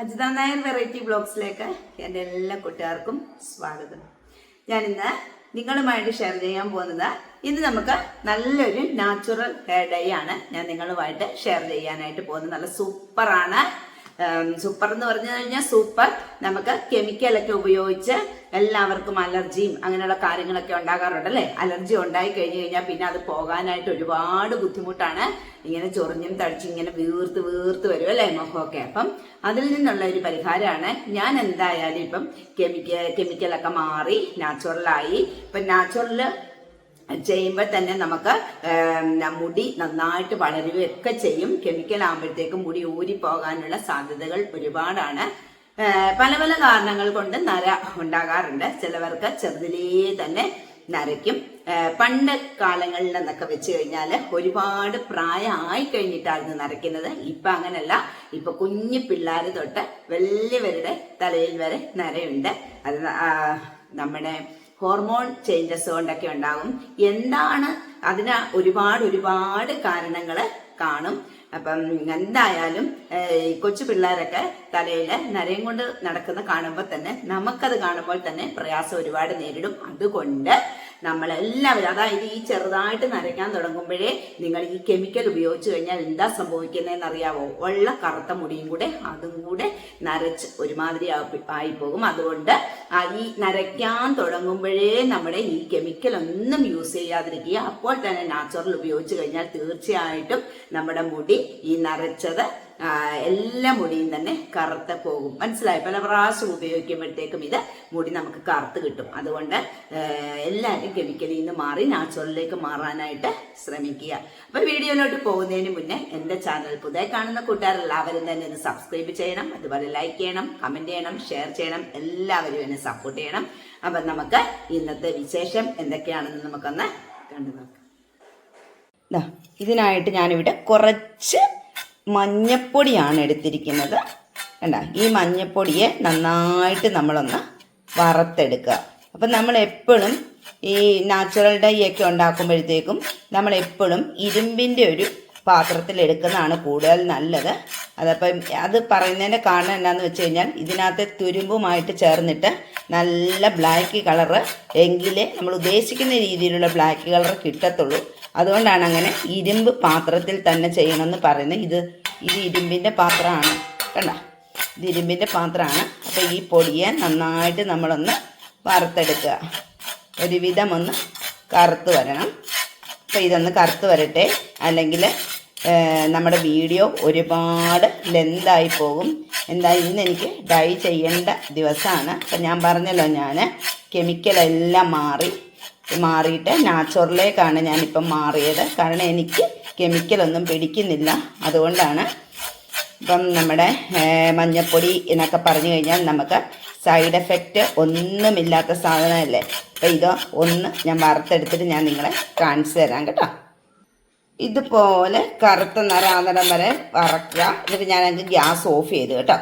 Ajitha Nair variety ബ്ലോഗ്സിലേക്ക് എന്റെ എല്ലാ കൂട്ടുകാർക്കും സ്വാഗതം. ഞാനിന്ന് നിങ്ങളുമായിട്ട് ഷെയർ ചെയ്യാൻ പോകുന്നത് ഇന്ന് നമുക്ക് നല്ലൊരു നാച്ചുറൽ ഹെയർ ഡൈ ആണ് ഞാൻ നിങ്ങളുമായിട്ട് ഷെയർ ചെയ്യാനായിട്ട് പോകുന്നത്. നല്ല സൂപ്പറാണ് സൂപ്പർ എന്ന് പറഞ്ഞു കഴിഞ്ഞാൽ സൂപ്പർ നമുക്ക് കെമിക്കലൊക്കെ ഉപയോഗിച്ച് എല്ലാവർക്കും അലർജിയും അങ്ങനെയുള്ള കാര്യങ്ങളൊക്കെ ഉണ്ടാകാറുണ്ട് അല്ലേ? അലർജി ഉണ്ടായി കഴിഞ്ഞു കഴിഞ്ഞാൽ പിന്നെ അത് പോകാനായിട്ട് ഒരുപാട് ബുദ്ധിമുട്ടാണ്. ഇങ്ങനെ ചൊറിഞ്ഞും തടിച്ചും ഇങ്ങനെ വീർത്ത് വീർത്ത് വരും അല്ലേ മുഖമൊക്കെ. അപ്പം അതിൽ നിന്നുള്ള ഒരു പരിഹാരമാണ് ഞാൻ എന്തായാലും ഇപ്പം കെമിക്കൽ കെമിക്കലൊക്കെ മാറി നാച്ചുറലായി ഇപ്പം നാച്ചുറൽ ചെയ്യുമ്പോൾ തന്നെ നമുക്ക് മുടി നന്നായിട്ട് വളരുകയൊക്കെ ചെയ്യും. കെമിക്കൽ ആകുമ്പോഴത്തേക്കും മുടി ഊരി പോകാനുള്ള സാധ്യതകൾ ഒരുപാടാണ്. പല പല കാരണങ്ങൾ കൊണ്ട് നര ഉണ്ടാകാറുണ്ട്. ചിലവർക്ക് ചെറുതിലേ തന്നെ നരയ്ക്കും. പണ്ട് കാലങ്ങളിൽ എന്നൊക്കെ വെച്ച് കഴിഞ്ഞാൽ ഒരുപാട് പ്രായമായി കഴിഞ്ഞിട്ടായിരുന്നു നരയ്ക്കുന്നത്. ഇപ്പൊ അങ്ങനല്ല. ഇപ്പൊ കുഞ്ഞു പിള്ളേർ തൊട്ട് വലിയവരുടെ തലയിൽ വരെ നരയുണ്ട്. അത് നമ്മുടെ ഹോർമോൺ ചേഞ്ചസ് കൊണ്ടൊക്കെ ഉണ്ടാകും എന്താണ് അതിന് ഒരുപാട് ഒരുപാട് കാരണങ്ങൾ കാണും. അപ്പം എന്തായാലും കൊച്ചു പിള്ളേരൊക്കെ തലയിൽ നരയും കൊണ്ട് നടക്കുന്ന കാണുമ്പോൾ തന്നെ നമുക്കത് കാണുമ്പോൾ തന്നെ പ്രയാസം ഒരുപാട് നേരിടും. അതുകൊണ്ട് നമ്മളെല്ലാവരും അതായത് ഈ ചെറുതായിട്ട് നരയ്ക്കാൻ തുടങ്ങുമ്പോഴേ നിങ്ങൾ ഈ കെമിക്കൽ ഉപയോഗിച്ച് കഴിഞ്ഞാൽ എന്താ സംഭവിക്കുന്നതെന്ന് അറിയാവോ ഉള്ള കറുത്ത മുടിയും കൂടെ അതും കൂടെ നരച്ച് ഒരുമാതിരി ആയി- ആയിപ്പോകും. അതുകൊണ്ട് ഈ നരയ്ക്കാൻ തുടങ്ങുമ്പോഴേ നമ്മുടെ ഈ കെമിക്കൽ ഒന്നും യൂസ് ചെയ്യാതിരിക്കുക. അപ്പോൾ തന്നെ നാച്ചുറൽ ഉപയോഗിച്ച് കഴിഞ്ഞാൽ തീർച്ചയായിട്ടും നമ്മുടെ മുടി ഈ നരച്ചത് എല്ലാ മുടിയും തന്നെ കറുത്ത് പോകും. മനസ്സിലായി? പല പ്രാവശ്യം ഉപയോഗിക്കുമ്പോഴത്തേക്കും ഇത് മുടി നമുക്ക് കറുത്ത് കിട്ടും. അതുകൊണ്ട് എല്ലാവരും കെമിക്കലിൽ നിന്ന് മാറി നാച്ചുറലിലേക്ക് മാറാനായിട്ട് ശ്രമിക്കുക. അപ്പൊ വീഡിയോയിലോട്ട് പോകുന്നതിന് മുന്നേ എന്റെ ചാനൽ പുതിയ കാണുന്ന കൂട്ടുകാരെല്ലാവരും തന്നെ ഒന്ന് സബ്സ്ക്രൈബ് ചെയ്യണം അതുപോലെ ലൈക്ക് ചെയ്യണം കമന്റ് ചെയ്യണം ഷെയർ ചെയ്യണം എല്ലാവരും എന്നെ സപ്പോർട്ട് ചെയ്യണം. അപ്പൊ നമുക്ക് ഇന്നത്തെ വിശേഷം എന്തൊക്കെയാണെന്ന് നമുക്കൊന്ന് കണ്ടു നോക്കാം. ഇതിനായിട്ട് ഞാനിവിടെ കുറച്ച് മഞ്ഞപ്പൊടിയാണ് എടുത്തിരിക്കുന്നത്. കണ്ട ഈ മഞ്ഞപ്പൊടിയെ നന്നായിട്ട് നമ്മളൊന്ന് വറുത്തെടുക്കുക. അപ്പം നമ്മൾ എപ്പോഴും ഈ നാച്ചുറൽ ഡൈ ഒക്കെ ഉണ്ടാക്കുമ്പോഴത്തേക്കും നമ്മൾ എപ്പോഴും ഇരുമ്പിന്റെ ഒരു പാത്രത്തിൽ എടുക്കുന്നതാണ് കൂടുതൽ നല്ലത്. അതപ്പം അത് പറയുന്നതിന്റെ കാരണം എന്താണെന്ന് വെച്ച് കഴിഞ്ഞാൽ ഇതിനകത്ത് തുരുമ്പുമായിട്ട് ചേർന്നിട്ട് നല്ല ബ്ലാക്ക് കളറ് എങ്കിലേ നമ്മൾ ഉദ്ദേശിക്കുന്ന രീതിയിലുള്ള ബ്ലാക്ക് കളർ കിട്ടത്തുള്ളൂ. അതുകൊണ്ടാണ് അങ്ങനെ ഇരുമ്പ് പാത്രത്തിൽ തന്നെ ചെയ്യണമെന്ന് പറയുന്നത്. ഇത് ഇത് ഇരുമ്പിന്റെ പാത്രമാണ്. കണ്ട? ഇത് ഇരുമ്പിന്റെ പാത്രമാണ്. അപ്പോൾ ഈ പൊടിയെ നന്നായിട്ട് നമ്മളൊന്ന് വറുത്തെടുക്കുക. ഒരുവിധം ഒന്ന് കറുത്ത് വരണം. അപ്പോൾ ഇതൊന്ന് കറുത്ത് വരട്ടെ. അല്ലെങ്കിൽ നമ്മുടെ വീഡിയോ ഒരുപാട് ലെന്തായി പോകും. എന്താ ഇന്ന് എനിക്ക് ഡൈ ചെയ്യേണ്ട ദിവസമാണ്. അപ്പം ഞാൻ പറഞ്ഞല്ലോ ഞാൻ കെമിക്കലെല്ലാം മാറി മാറിയിട്ട് നാച്ചുറലിലേക്കാണ് ഞാനിപ്പം മാറിയത്. കാരണം എനിക്ക് കെമിക്കലൊന്നും പിടിക്കുന്നില്ല. അതുകൊണ്ടാണ് ഇപ്പം നമ്മുടെ മഞ്ഞപ്പൊടി എന്നൊക്കെ പറഞ്ഞു കഴിഞ്ഞാൽ നമുക്ക് സൈഡ് എഫക്റ്റ് ഒന്നുമില്ലാത്ത സാധനമല്ലേ? അപ്പം ഇത് ഒന്ന് ഞാൻ വറുത്തെടുത്തിട്ട് ഞാൻ നിങ്ങളെ കാണിച്ചു തരാം കേട്ടോ. ഇതുപോലെ കറുത്ത നിറാന്നിടം വരെ വറക്കുക. എന്നിട്ട് ഞാൻ അതിന് ഗ്യാസ് ഓഫ് ചെയ്ത് കേട്ടോ.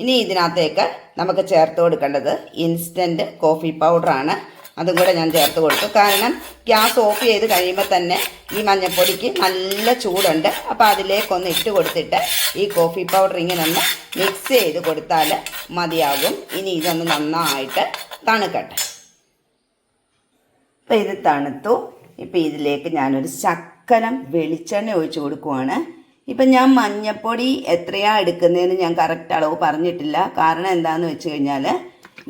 ഇനി ഇതിനകത്തേക്ക് നമുക്ക് ചേർത്ത് കൊടുക്കേണ്ടത് ഇൻസ്റ്റന്റ് കോഫി പൗഡറാണ്. അതും കൂടെ ഞാൻ ചേർത്ത് കൊടുത്തു. കാരണം ഗ്യാസ് ഓഫ് ചെയ്ത് കഴിയുമ്പോൾ തന്നെ ഈ മഞ്ഞൾപ്പൊടിക്ക് നല്ല ചൂടുണ്ട്. അപ്പോൾ അതിലേക്കൊന്ന് ഇട്ട് കൊടുത്തിട്ട് ഈ കോഫി പൗഡർ ഇങ്ങനെ ഒന്ന് മിക്സ് ചെയ്ത് കൊടുത്താൽ മതിയാകും. ഇനി ഇതൊന്ന് നന്നായിട്ട് തണുക്കട്ടെ. അപ്പം ഇത് തണുത്തു. ഇപ്പം ഇതിലേക്ക് ഞാനൊരു ശക്കലം വെളിച്ചെണ്ണ ഒഴിച്ചു കൊടുക്കുവാണ്. ഇപ്പം ഞാൻ മഞ്ഞപ്പൊടി എത്രയാണ് എടുക്കുന്നതെന്ന് ഞാൻ കറക്റ്റ് അളവ് പറഞ്ഞിട്ടില്ല. കാരണം എന്താണെന്ന് വെച്ച് കഴിഞ്ഞാൽ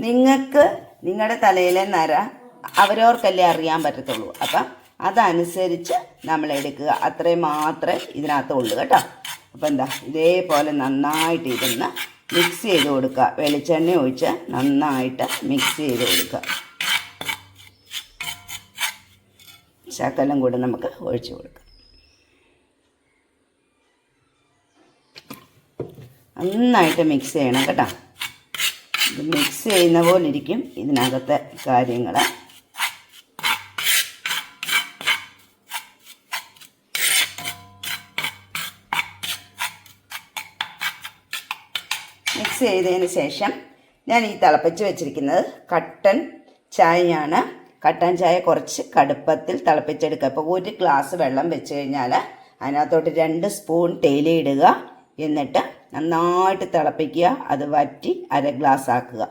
നിങ്ങൾക്ക് നിങ്ങളുടെ തലയിലെ നര അവരവർക്കല്ലേ അറിയാൻ പറ്റത്തുള്ളൂ. അപ്പം അതനുസരിച്ച് നമ്മൾ എടുക്കുക. അത്രയും മാത്രമേ ഇതിനകത്ത് ഉള്ളൂ കേട്ടോ. അപ്പം എന്താ? ഇതേപോലെ നന്നായിട്ട് ഇരുന്ന് മിക്സ് ചെയ്ത് കൊടുക്കുക. വെളിച്ചെണ്ണ ഒഴിച്ച് നന്നായിട്ട് മിക്സ് ചെയ്ത് കൊടുക്കുക. ശകലം കൂടെ നമുക്ക് ഒഴിച്ചു കൊടുക്കാം. നന്നായിട്ട് മിക്സ് ചെയ്യണം കേട്ടോ. മിക്സ് ചെയ്യുന്ന പോലെ ഇരിക്കും ഇതിനകത്തെ കാര്യങ്ങൾ മിക്സ് ചെയ്തതിന് ശേഷം ഞാൻ ഈ തിളപ്പിച്ച് വെച്ചിരിക്കുന്നത് കട്ടൻ ചായയാണ്. കട്ടൻ ചായ കുറച്ച് കടുപ്പത്തിൽ തിളപ്പിച്ചെടുക്കുക. ഇപ്പോൾ ഒരു ഗ്ലാസ് വെള്ളം വെച്ച് കഴിഞ്ഞാൽ അതിനകത്തോട്ട് രണ്ട് സ്പൂൺ തേയില ഇടുക. എന്നിട്ട് നന്നായിട്ട് തിളപ്പിക്കുക അത് വറ്റി അര ഗ്ലാസ് ആക്കുക.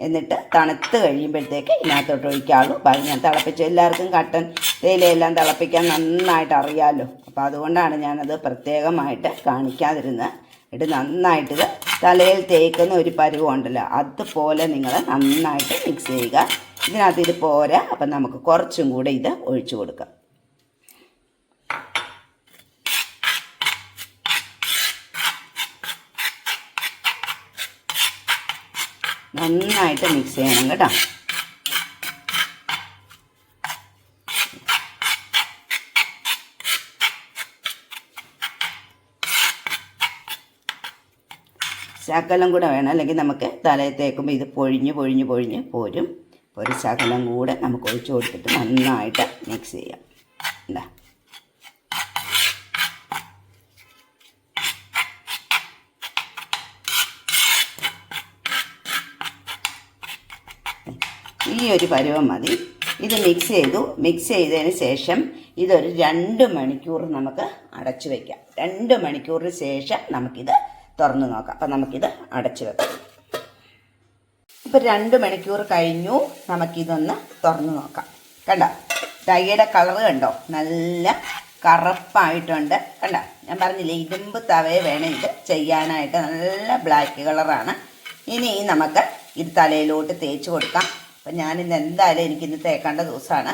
എന്നിട്ട് തണുത്ത് കഴിയുമ്പോഴത്തേക്ക് ഇതിനകത്തോട്ട് ഒഴിക്കാവുള്ളൂ. ബാക്കി ഞാൻ തിളപ്പിച്ചു. എല്ലാവർക്കും കട്ടൻ തേയിലയെല്ലാം തിളപ്പിക്കാൻ നന്നായിട്ട് അറിയാമല്ലോ അപ്പോൾ അതുകൊണ്ടാണ് ഞാനത് പ്രത്യേകമായിട്ട് കാണിക്കാതിരുന്നത്. ഇത് നന്നായിട്ട് തലയിൽ തേക്കുന്ന ഒരു പരുവുണ്ടല്ലോ അതുപോലെ നിങ്ങൾ നന്നായിട്ട് മിക്സ് ചെയ്യുക. ഇതിനകത്ത് ഇത് പോരാ അപ്പം നമുക്ക് കുറച്ചും കൂടെ ഇത് ഒഴിച്ചു കൊടുക്കാം. നന്നായിട്ട് മിക്സ് ചെയ്യണം കേട്ടോ. ശകലം കൂടെ വേണം. അല്ലെങ്കിൽ നമുക്ക് തലയിൽ തേക്കുമ്പോൾ ഇത് പൊഴിഞ്ഞ് പൊഴിഞ്ഞ് പൊഴിഞ്ഞ് പോരും. ഒരു ശകലം കൂടെ നമുക്ക് ഒഴിച്ചു കൊടുത്തിട്ട് നന്നായിട്ട് മിക്സ് ചെയ്യാം എന്താ ഈ ഒരു പരുവം മതി. ഇത് മിക്സ് ചെയ്തു. മിക്സ് ചെയ്തതിന് ശേഷം ഇതൊരു രണ്ട് മണിക്കൂർ നമുക്ക് അടച്ചു വയ്ക്കാം രണ്ട് മണിക്കൂറിന് ശേഷം നമുക്കിത് തുറന്നു നോക്കാം. അപ്പം നമുക്കിത് അടച്ചു വെക്കാം. ഇപ്പം രണ്ട് മണിക്കൂർ കഴിഞ്ഞു. നമുക്കിതൊന്ന് തുറന്നു നോക്കാം. കണ്ടോ? തൈയുടെ കളർ കണ്ടോ? നല്ല കറുപ്പായിട്ടുണ്ട്. കണ്ടോ? ഞാൻ പറഞ്ഞില്ലേ ഇരുമ്പ് തവയെ വേണം ഇത് ചെയ്യാനായിട്ട്. നല്ല ബ്ലാക്ക് കളറാണ്. ഇനി നമുക്ക് ഇത് തലയിലോട്ട് തേച്ച് കൊടുക്കാം. അപ്പം ഞാനിന്ന് എന്തായാലും എനിക്കിന്ന് തേക്കേണ്ട ദിവസമാണ്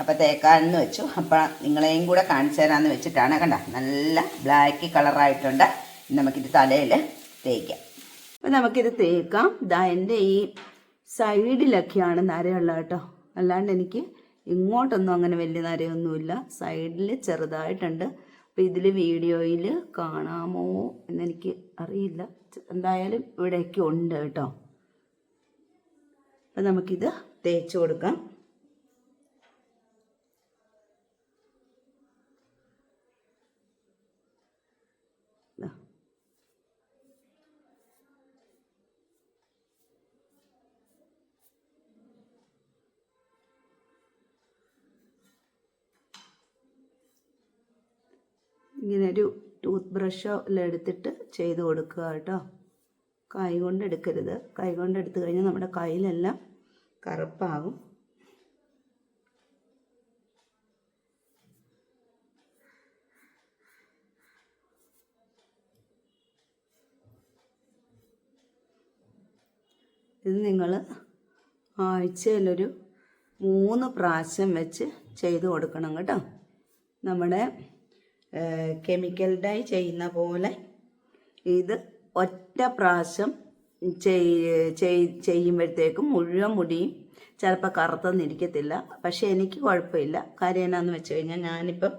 അപ്പോൾ തേക്കാമെന്ന് വെച്ചു. അപ്പോൾ നിങ്ങളെയും കൂടെ കാണിച്ചു തരാമെന്ന് വെച്ചിട്ടാണ് കണ്ട. നല്ല ബ്ലാക്ക് കളറായിട്ടുണ്ട് നമുക്കിത് തലയിൽ തേക്കാം. അപ്പം നമുക്കിത് തേക്കാം. ഇതാ എന്റെ ഈ സൈഡിലൊക്കെയാണ് നരയുള്ളത് കേട്ടോ. അല്ലാണ്ട് എനിക്ക് ഇങ്ങോട്ടൊന്നും അങ്ങനെ വലിയ നരയൊന്നുമില്ല. സൈഡിൽ ചെറുതായിട്ടുണ്ട്. അപ്പോൾ ഇതിൽ വീഡിയോയിൽ കാണാമോ എന്നെനിക്ക് അറിയില്ല. എന്തായാലും ഇവിടെയൊക്കെ ഉണ്ട് കേട്ടോ. അപ്പം നമുക്കിത് തേച്ച് കൊടുക്കാം. ഇങ്ങനെ ഒരു ടൂത്ത് ബ്രഷോ എല്ലാം എടുത്തിട്ട് ചെയ്ത് കൊടുക്കുക കേട്ടോ കൈ കൊണ്ട് എടുക്കരുത്. കൈ കൊണ്ട് എടുത്തു കഴിഞ്ഞാൽ നമ്മുടെ കയ്യിലെല്ലാം കറുപ്പാകും. ഇത് നിങ്ങൾ ആഴ്ചയിലൊരു മൂന്ന് പ്രാവശ്യം വെച്ച് ചെയ്ത് കൊടുക്കണം കേട്ടോ. നമ്മുടെ കെമിക്കൽ ഡൈ ചെയ്യുന്ന പോലെ ഇത് ഒറ്റ പ്രാവശ്യം ചെയ്- ചെയ്- ചെയ്യുമ്പോഴത്തേക്കും മുഴുവൻ മുടിയും ചിലപ്പോൾ കറുത്തൊന്നിരിക്കത്തില്ല പക്ഷേ എനിക്ക് കുഴപ്പമില്ല. കാര്യം എന്നാന്ന് വെച്ച് കഴിഞ്ഞാൽ ഞാനിപ്പം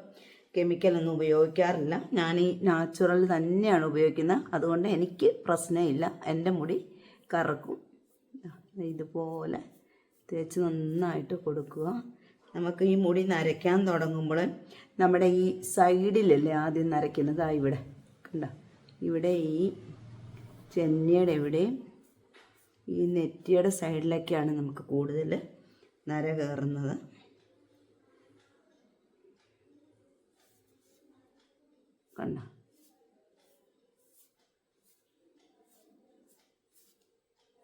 കെമിക്കലൊന്നും ഉപയോഗിക്കാറില്ല. ഞാൻ ഈ നാച്ചുറൽ തന്നെയാണ് ഉപയോഗിക്കുന്നത്. അതുകൊണ്ട് എനിക്ക് പ്രശ്നമില്ല എന്റെ മുടി കറക്കും. ഇതുപോലെ തേച്ച് നന്നായിട്ട് കൊടുക്കുക. നമുക്ക് ഈ മുടി നരയ്ക്കാൻ തുടങ്ങുമ്പോൾ നമ്മുടെ ഈ സൈഡിലല്ലേ ആദ്യം നരയ്ക്കുന്നത്? ആ ഇവിടെ. കണ്ട? ഇവിടെ ഈ ചെന്നിയുടെ ഇവിടെയും ഈ നെറ്റിയുടെ സൈഡിലൊക്കെയാണ് നമുക്ക് കൂടുതൽ നര കയറുന്നത്. കണ്ട?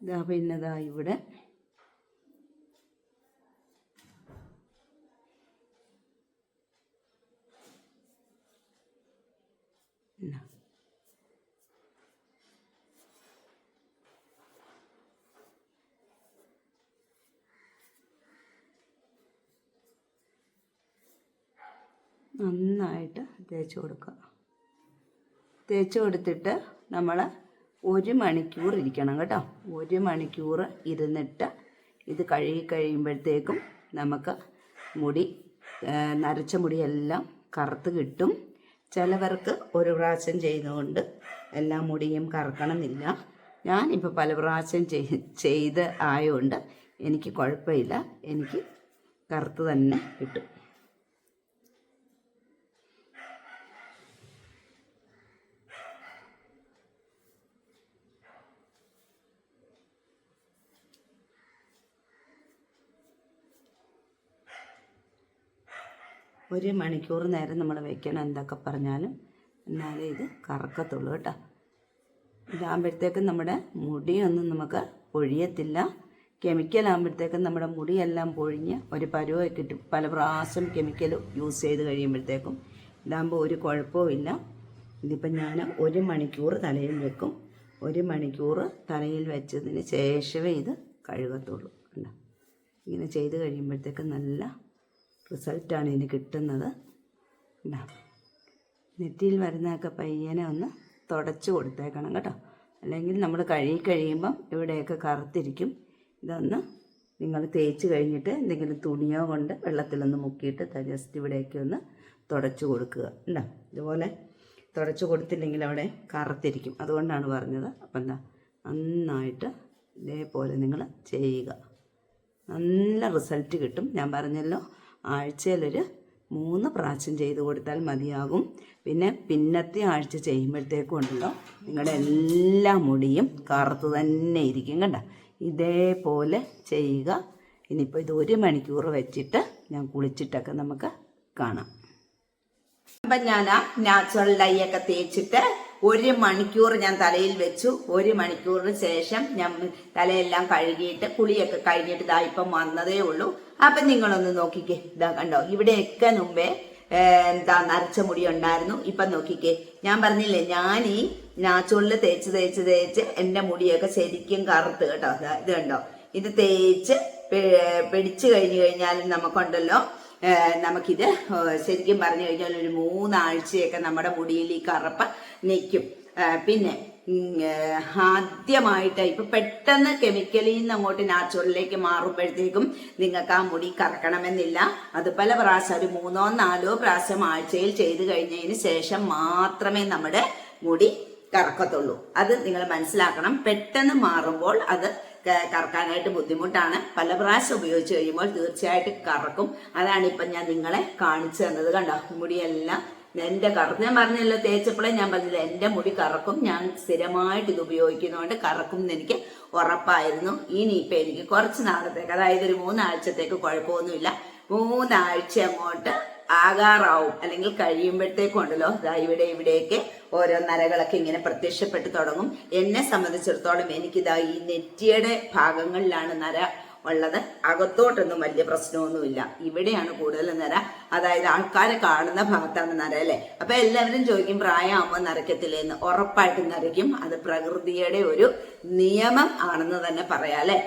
ഇതാ പിന്നെ ഇതാ ഇവിടെ ഇതാ. നന്നായിട്ട് തേച്ച് കൊടുക്കുക. തേച്ച് കൊടുത്തിട്ട് നമ്മൾ ഒരു മണിക്കൂർ ഇരിക്കണം കേട്ടോ. ഒരു മണിക്കൂർ ഇരുന്നിട്ട് ഇത് കഴുകി കഴിയുമ്പോഴത്തേക്കും നമുക്ക് മുടി നരച്ച മുടിയെല്ലാം കറുത്ത് കിട്ടും. ചിലവർക്ക് ഒരു പ്രാവശ്യം ചെയ്തുകൊണ്ട് എല്ലാ മുടിയും കറക്കണമെന്നില്ല. ഞാനിപ്പോൾ പല പ്രാവശ്യം ചെയ്- ചെയ്ത് ആയതുകൊണ്ട് എനിക്ക് കുഴപ്പമില്ല. എനിക്ക് കറുത്ത് തന്നെ കിട്ടും. ഒരു മണിക്കൂർ നേരം നമ്മൾ വെക്കണം എന്തൊക്കെ പറഞ്ഞാലും എന്നാലേ ഇത് കറക്കത്തുള്ളൂ കേട്ടോ. ഇതാകുമ്പോഴത്തേക്കും നമ്മുടെ മുടിയൊന്നും നമുക്ക് പൊഴിയത്തില്ല. കെമിക്കൽ ആകുമ്പോഴത്തേക്കും നമ്മുടെ മുടിയെല്ലാം പൊഴിഞ്ഞ് ഒരു പരുവൊക്കെ കിട്ടും. പല പ്രാവശ്യം കെമിക്കൽ യൂസ് ചെയ്ത് കഴിയുമ്പോഴത്തേക്കും ഇതാകുമ്പോൾ ഒരു കുഴപ്പവും ഇല്ല. ഇതിപ്പം ഞാൻ ഒരു മണിക്കൂർ തലയിൽ വെക്കും. ഒരു മണിക്കൂർ തലയിൽ വെച്ചതിന് ശേഷമേ ഇത് കഴുകത്തുള്ളൂ. ഇങ്ങനെ ചെയ്ത് കഴിയുമ്പോഴത്തേക്കും നല്ല റിസൾട്ടാണ് ഇതിന് കിട്ടുന്നത്. നെറ്റിയിൽ വരുന്നതൊക്കെ പയ്യനെ ഒന്ന് തുടച്ച് കൊടുത്തേക്കണം കേട്ടോ. അല്ലെങ്കിൽ നമ്മൾ കഴുകി കഴിയുമ്പം ഇവിടെയൊക്കെ കറുത്തിരിക്കും. ഇതൊന്ന് നിങ്ങൾ തേച്ച് കഴിഞ്ഞിട്ട് എന്തെങ്കിലും തുണിയോ കൊണ്ട് വെള്ളത്തിലൊന്ന് മുക്കിയിട്ട് ജസ്റ്റ് ഇവിടെയൊക്കെ ഒന്ന് തുടച്ച് കൊടുക്കുക. ഉണ്ടോ ഇതുപോലെ തുടച്ച് കൊടുത്തില്ലെങ്കിൽ അവിടെ കറുത്തിരിക്കും. അതുകൊണ്ടാണ് പറഞ്ഞത്. അപ്പം എന്താ നന്നായിട്ട് ഇതേപോലെ നിങ്ങൾ ചെയ്യുക. നല്ല റിസൾട്ട് കിട്ടും. ഞാൻ പറഞ്ഞല്ലോ ആഴ്ചയിലൊരു മൂന്ന് പ്രാവശ്യം ചെയ്ത് കൊടുത്താൽ മതിയാകും. പിന്നെ പിന്നത്തെ ആഴ്ച ചെയ്യുമ്പോഴത്തേക്കും ഉണ്ടല്ലോ നിങ്ങളുടെ എല്ലാ മുടിയും കറുത്ത് തന്നെ ഇരിക്കും കണ്ട? ഇതേപോലെ ചെയ്യുക. ഇനിയിപ്പോൾ ഇത് ഒരു മണിക്കൂർ വെച്ചിട്ട് ഞാൻ കുളിച്ചിട്ടൊക്കെ നമുക്ക് കാണാം. അപ്പം ഞാൻ നാച്ചുറൽ ഡൈ ഒക്കെ തേച്ചിട്ട് ഒരു മണിക്കൂർ ഞാൻ തലയിൽ വെച്ചു. ഒരു മണിക്കൂറിന് ശേഷം ഞാൻ തലയെല്ലാം കഴുകിയിട്ട് കുളിയൊക്കെ കഴിഞ്ഞിട്ട് ഇതാ ഇപ്പം വന്നതേ ഉള്ളൂ. അപ്പം നിങ്ങളൊന്ന് നോക്കിക്കേ. ഇതാ കണ്ടോ ഇവിടെയൊക്കെ മുമ്പേ എന്താ നരച്ച മുടി ഉണ്ടായിരുന്നു. ഇപ്പം നോക്കിക്കേ. ഞാൻ പറഞ്ഞില്ലേ ഞാൻ ഈ നാച്ചുള്ളിൽ തേച്ച് തേച്ച് തേച്ച് എന്റെ മുടിയൊക്കെ ശരിക്കും കറുത്ത് കേട്ടോ. ഇത് കണ്ടോ ഇത് തേച്ച് പിടിച്ചു കഴിഞ്ഞു കഴിഞ്ഞാൽ നമുക്കുണ്ടല്ലോ. നമുക്കിത് ശരിക്കും പറഞ്ഞു കഴിഞ്ഞാൽ ഒരു മൂന്നാഴ്ചയൊക്കെ നമ്മുടെ മുടിയിൽ ഈ കറുപ്പ് നിൽക്കും. പിന്നെ ആദ്യമായിട്ട് ഇപ്പൊ പെട്ടെന്ന് കെമിക്കലിൽ നിന്ന് അങ്ങോട്ട് നാച്ചുറലിലേക്ക് മാറുമ്പോഴത്തേക്കും നിങ്ങൾക്ക് ആ മുടി കറക്കണമെന്നില്ല. അത് പല പ്രാവശ്യം ഒരു മൂന്നോ നാലോ പ്രാവശ്യം ആഴ്ചയിൽ ചെയ്തു കഴിഞ്ഞതിന് ശേഷം മാത്രമേ നമ്മുടെ മുടി കറക്കത്തുള്ളൂ. അത് നിങ്ങൾ മനസ്സിലാക്കണം. പെട്ടെന്ന് മാറുമ്പോൾ അത് കറക്കാനായിട്ട് ബുദ്ധിമുട്ടാണ്. പല പ്രാവശ്യം ഉപയോഗിച്ച് കഴിയുമ്പോൾ തീർച്ചയായിട്ടും കറക്കും. അതാണ് ഇപ്പം ഞാൻ നിങ്ങളെ കാണിച്ചു തന്നത് കണ്ടോ? മുടിയെല്ലാം എന്റെ കറുപ്പ് ഞാൻ പറഞ്ഞല്ലോ തേച്ചപ്പോഴേ ഞാൻ പറഞ്ഞില്ല എന്റെ മുടി കറക്കും. ഞാൻ സ്ഥിരമായിട്ട് ഇത് ഉപയോഗിക്കുന്നതുകൊണ്ട് കറക്കും എന്ന് എനിക്ക് ഉറപ്പായിരുന്നു. ഇനി ഇപ്പൊ എനിക്ക് കുറച്ച് നാളത്തേക്ക് അതായത് ഒരു മൂന്നാഴ്ചത്തേക്ക് കുഴപ്പമൊന്നുമില്ല. മൂന്നാഴ്ച അങ്ങോട്ട് ആകാറാവും. അല്ലെങ്കിൽ കഴിയുമ്പോഴത്തേക്കും ഉണ്ടല്ലോ ദാ ഇവിടെ ഇവിടെയൊക്കെ ഓരോ നരകളൊക്കെ ഇങ്ങനെ പ്രത്യക്ഷപ്പെട്ട് തുടങ്ങും. എന്നെ സംബന്ധിച്ചിടത്തോളം എനിക്കിതാ ഈ നെറ്റിയുടെ ഭാഗങ്ങളിലാണ് നര ഉള്ളത്. അകത്തോട്ടൊന്നും വലിയ പ്രശ്നമൊന്നുമില്ല. ഇവിടെയാണ് കൂടുതൽ നര. അതായത് ആൾക്കാരെ കാണുന്ന ഭാഗത്താണ് നര അല്ലേ? അപ്പൊ എല്ലാവരും ചോദിക്കും പ്രായമാകുമ്പോൾ നരയ്ക്കത്തില്ലെന്ന് ഉറപ്പായിട്ടും നരയ്ക്കും. അത് പ്രകൃതിയുടെ ഒരു നിയമം ആണെന്ന് തന്നെ പറയാം അല്ലെ?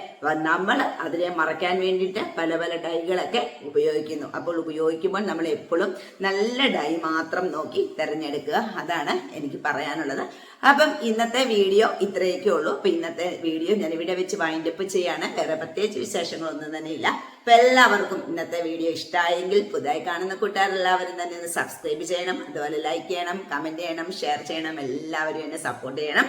നമ്മൾ അതിനെ മറയ്ക്കാൻ വേണ്ടിയിട്ട് പല പല ഡൈകളൊക്കെ ഉപയോഗിക്കുന്നു. അപ്പോൾ ഉപയോഗിക്കുമ്പോൾ നമ്മൾ എപ്പോഴും നല്ല ഡൈ മാത്രം നോക്കി തിരഞ്ഞെടുക്കുക. അതാണ് എനിക്ക് പറയാനുള്ളത്. അപ്പം ഇന്നത്തെ വീഡിയോ ഇത്രയൊക്കെ ഉള്ളൂ. അപ്പൊ ഇന്നത്തെ വീഡിയോ ഞാൻ ഇവിടെ വെച്ച് വൈൻഡപ്പ് ചെയ്യാണ്. വേറെ പ്രത്യേകിച്ച് വിശേഷങ്ങളൊന്നും തന്നെ ഇല്ല. അപ്പൊ എല്ലാവർക്കും ഇന്നത്തെ വീഡിയോ ഇഷ്ടമായെങ്കിൽ പുതുതായി കാണുന്ന കൂട്ടുകാരെല്ലാവരും തന്നെ ഒന്ന് സബ്സ്ക്രൈബ് ചെയ്യണം. അതുപോലെ ലൈക്ക് ചെയ്യണം കമന്റ് ചെയ്യണം ഷെയർ ചെയ്യണം. എല്ലാവരും എന്നെ സപ്പോർട്ട് ചെയ്യണം.